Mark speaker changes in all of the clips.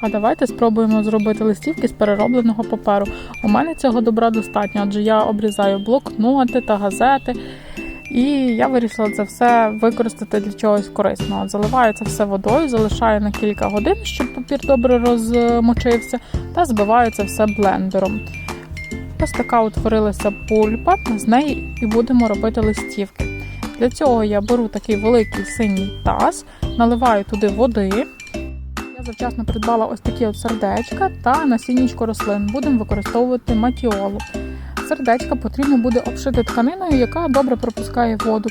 Speaker 1: А давайте спробуємо зробити листівки з переробленого паперу. У мене цього добра достатньо, адже я обрізаю блокноти та газети. І я вирішила це все використати для чогось корисного. Заливаю це все водою, залишаю на кілька годин, щоб папір добре розмочився, та збиваю це все блендером. Ось така утворилася пульпа, з неї і будемо робити листівки. Для цього я беру такий великий синій таз, наливаю туди води. Завчасно придбала ось такі от сердечка та насіннячко рослин. Будемо використовувати матіолу. Сердечка потрібно буде обшити тканиною, яка добре пропускає воду.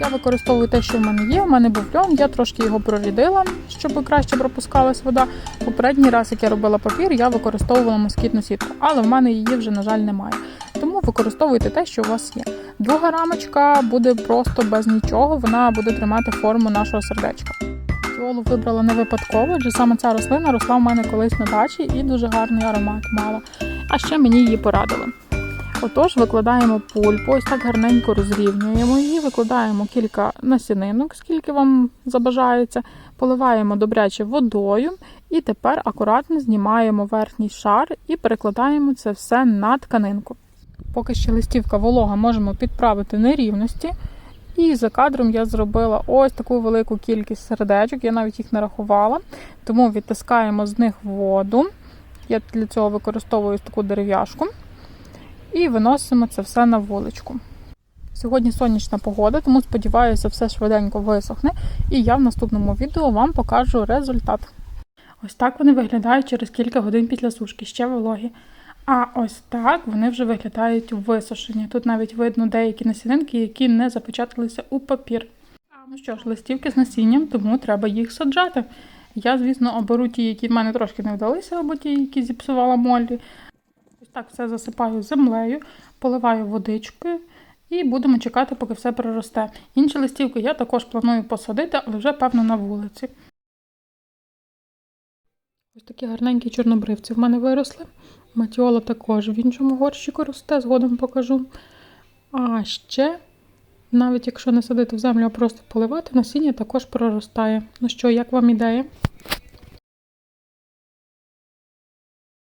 Speaker 1: Я використовую те, що в мене є. У мене був льон, я трошки його прорідила, щоб краще пропускалась вода. Попередній раз, як я робила папір, я використовувала москітну сітку, але в мене її вже, на жаль, немає. Тому використовуйте те, що у вас є. Друга рамочка буде просто без нічого, вона буде тримати форму нашого сердечка. Фіолу вибрала не випадково, адже саме ця рослина росла в мене колись на дачі і дуже гарний аромат мала. А ще мені її порадили. Отож, викладаємо пульпу, ось так гарненько розрівнюємо її, викладаємо кілька насінинок, скільки вам забажається, поливаємо добряче водою, і тепер акуратно знімаємо верхній шар і перекладаємо це все на тканинку. Поки ще листівка волога, можемо підправити нерівності. І за кадром я зробила ось таку велику кількість сердечок, я навіть їх не рахувала. Тому відтискаємо з них воду. Я для цього використовую таку дерев'яшку. І виносимо це все на вуличку. Сьогодні сонячна погода, тому сподіваюся, все швиденько висохне, і я в наступному відео вам покажу результат. Ось так вони виглядають через кілька годин після сушки, ще вологі. А ось так вони вже виглядають висушені. Тут навіть видно деякі насінинки, які не запечаталися у папір. А ну що ж, листівки з насінням, тому треба їх саджати. Я, звісно, оберу ті, які в мене трошки не вдалися, або ті, які зіпсувала Моллі. Ось так все засипаю землею, поливаю водичкою і будемо чекати, поки все проросте. Інші листівки я також планую посадити, але вже певно на вулиці. Ось такі гарненькі чорнобривці в мене виросли. Матіола також в іншому горщику росте, згодом покажу. А ще, навіть якщо не садити в землю, а просто поливати, насіння також проростає. Ну що, як вам ідея?